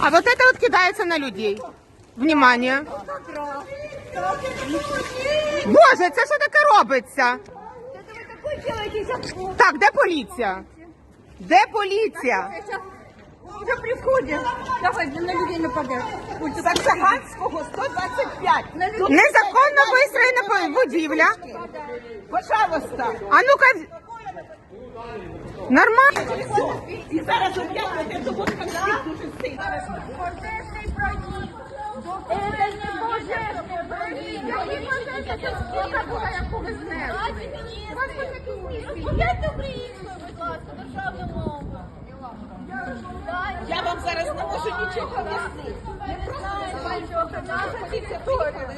А вот это вот кидается на людей. Внимание. Боже, це що таке робиться? Так, де поліція? Де поліція? Уже приходит. Давай, на людей нападать. Саксаганського 125. Незаконно вистроєна будівля. Пожалуйста. А ну-ка. Нормально. І зараз об'явите, тому конфлікт дуже сильний. Пожежный проник. Это не пожежный проник. Не пожежный, це скільки була, яку ви знесли. Розповідайте українською, будь ласка, державну мову. Я вам зараз не можу нічого пояснити. Не знаєте нічого. Наша тільки поїхали.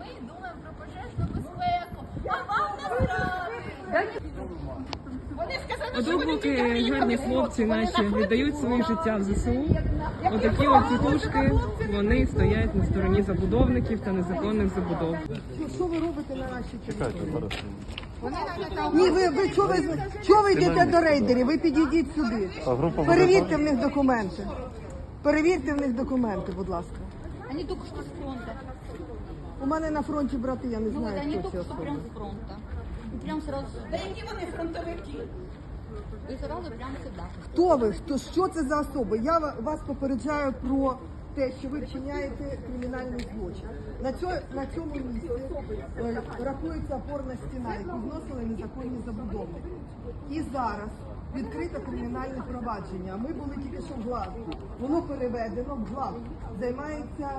Ми думаємо про пожежну безпеку. А вам насправді. Вони що вони допоки тільки гарні хлопці наші на віддають своє життя в ЗСУ, отакі от тітушки, вони стоять на стороні забудовників та незаконних забудов. Що ви робите на нашій території? Ні, ви, ви, чого ви, чого ви йдете до рейдерів? Ви підійдіть сюди. Перевірте в них документи. Перевірте в них документи, будь ласка. Они только что с фронта. У мене на фронті брати, я не Ну знаю, они хто ці только что особи. прям И прям сразу Та які вони фронтовики? И сразу прям сюда. Хто ви? Хто, що це за особи? Я ва- вас попереджаю про те, що ви вчиняєте кримінальний злочин. На, цьо, на цьому місці е, рахується опорна стіна, яку зносили незаконні забудовники. І зараз відкрите кримінальне провадження. Ми були тільки що в главі. Воно переведено в главу. Займається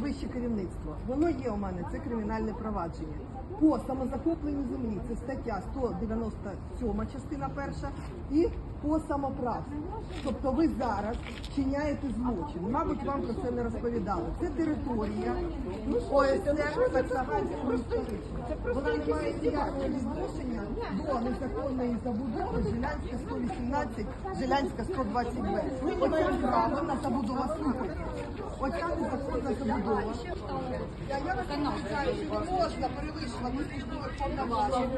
вище керівництво. Воно є у мене, це кримінальне провадження. По самозахопленню землі це стаття 197 частина перша і по самоправству. Тобто ви зараз вчиняєте злочин. Мабуть, вам про це не розповідали. Це територія ОСР Саксаганського. Вона не має ніякого відношення до незаконної забудови Жилянська 118, Жилянська 120 Б. Оце право на забудову слухайте. Оця незаконна забудова. Я, вас попереджаю, що не можна перевищувати службових повноважень,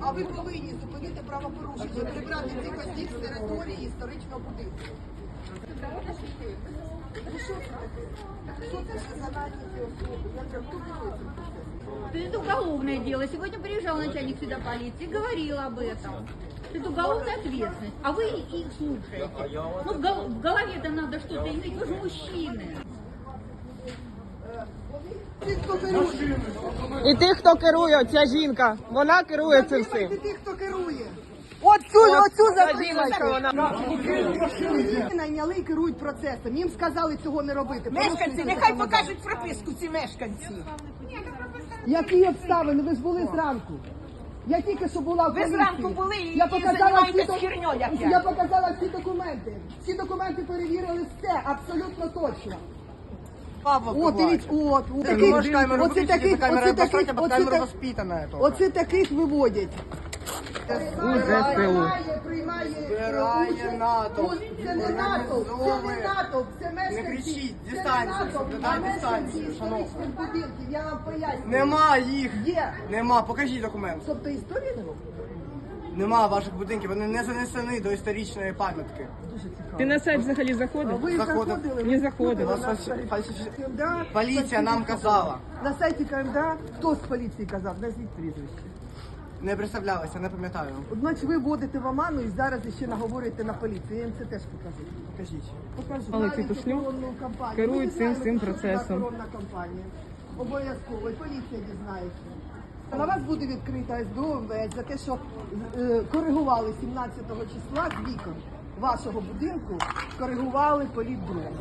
а ви повинні зупинити правопорушення, прибрати цих осіб з території історичного будинку. Ну, що це таке? Що це ще за націті особи? Як це вступити? То это уголовное дело. Сегодня приезжал начальник сюда полиции, говорил об этом. Это уголовная ответственность. А вы их слушаете. Ну, в гол- в голове-то надо что-то иметь. Вы же мужчины. Ті, хто керує. І ти, хто керує, ця жінка, вона керує цим всім. Ти тих, хто керує. Оцю, оцю затримайте. Найняли і керують процесом. Їм сказали цього не робити. Мешканці, нехай покажуть прописку ці мешканці. Які обставини? Ви ж були зранку. Я тільки що була в Ви зранку були і- я і показала займаєтесь всі, док- херньою опять. я показала всі документи. Всі документи перевірили все, абсолютно точно. О, дивіться, от, от таких, оце таких, оце таких, оце так- оце таких виводять. Приймає, приймає Збирає натовп. Це не натовп, це не натовп, це мешканці. кричіть, Це не дистанцію, а мешканці дистанцію, історичних будинків, я вам пояснюю. Нема їх. Є. Нема, покажіть документ. Тобто історія нема? Нема ваших будинків, вони не занесені до історичної пам'ятки. Ти на сайт взагалі заходив? Ви Заходив. заходили? Не заходив. Ви Вас фальсифі- фальсифі- КМДА? Поліція нам казала. На сайті КМДА хто з поліції казав? Назвіть прізвище. Не представлялися, не пам'ятаю. Значить, ви вводите в оману і зараз ще наговорюєте на поліцію. Я їм це теж покажу. Покажіть. Покажу. Але Навіть Тітушнюк охоронну кампанію. керує Ми цим що це процесом. охоронна кампанія. Обов'язково. І поліція дізнається. На вас буде відкрита СБУ МВС за те, що е, коригували 17 числа з вікон вашого будинку, коригували політдрон.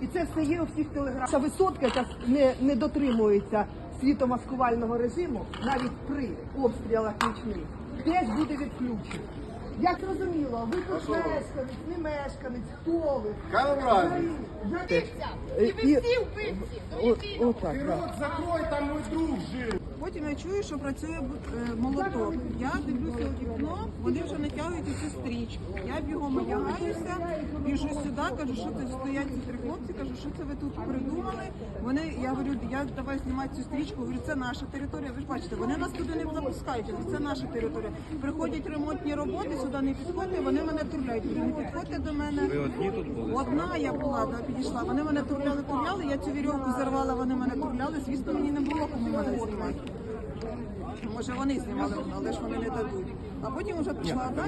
І це все є у всіх телеграмах. Ця висотка, яка не, не дотримується світомаскувального режиму, навіть при обстрілах нічних, десь буде відключена. Як зрозуміло, ви тут мешканець, не мешканець, хто ви? Взагалі, взагалі, І ви всі вбивці. О- Отак, так. Потім я чую, що працює е, молоток. Я дивлюся у вікно, вони вже натягують цю стрічку. Я бігом одягаюся, біжу сюди, кажу, що це стоять ці три хлопці, кажу, що це ви тут придумали. Вони, я говорю, я давай знімати цю стрічку, говорю, це наша територія. Ви ж бачите, вони нас туди не запускають, це наша територія. Приходять ремонтні роботи, сюди не підходьте, вони мене турляють. Не підходьте до мене. Ви одні тут були? Одна я була, да, підійшла. Вони мене турляли, турляли, я цю вірьовку зарвала, вони мене турляли. Звісно, мені не було кому мене знімати. Може вони знімали, але ж вони не дадуть. А потім вже прийшла одна,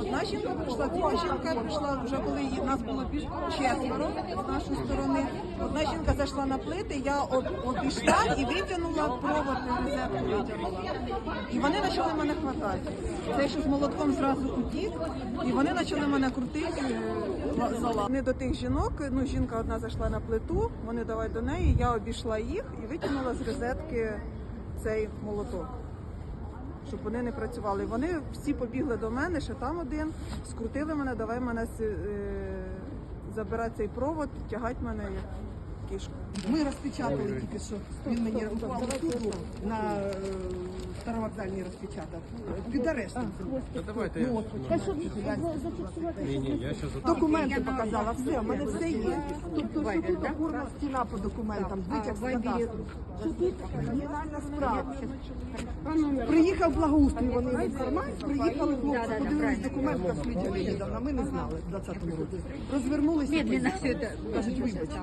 одна жінка прийшла, друга жінка прийшла, вже коли її- нас було більш четверо з нашої сторони. Одна жінка зайшла на плити, я обійшла і витягнула провод витягнула. І вони почали мене хватати. Цей, що з молотком зразу утік, і вони почали мене крутити е, ла- за лапу. Не до тих жінок, ну жінка одна зайшла на плиту, вони давай до неї, я обійшла їх і витягнула з розетки цей молоток. Щоб вони не працювали. Вони всі побігли до мене, ще там один, скрутили мене, давай мене е, забирати цей провод, тягати мене як. Ми розпечатали тільки що. Він мені упав тут на е, старовокзальній розпечатав. Під арештом. Давайте Документи показала, все, в мене все є. Тобто, що тут опорна стіна по документам, витяг з кадастру. Що тут кримінальна справа. Приїхав благоустрій, вони в карман, приїхали хлопці, подивились документ, як Лідія Леонідовна, ми не знали в 20-му році. Розвернулися, кажуть, вибачте.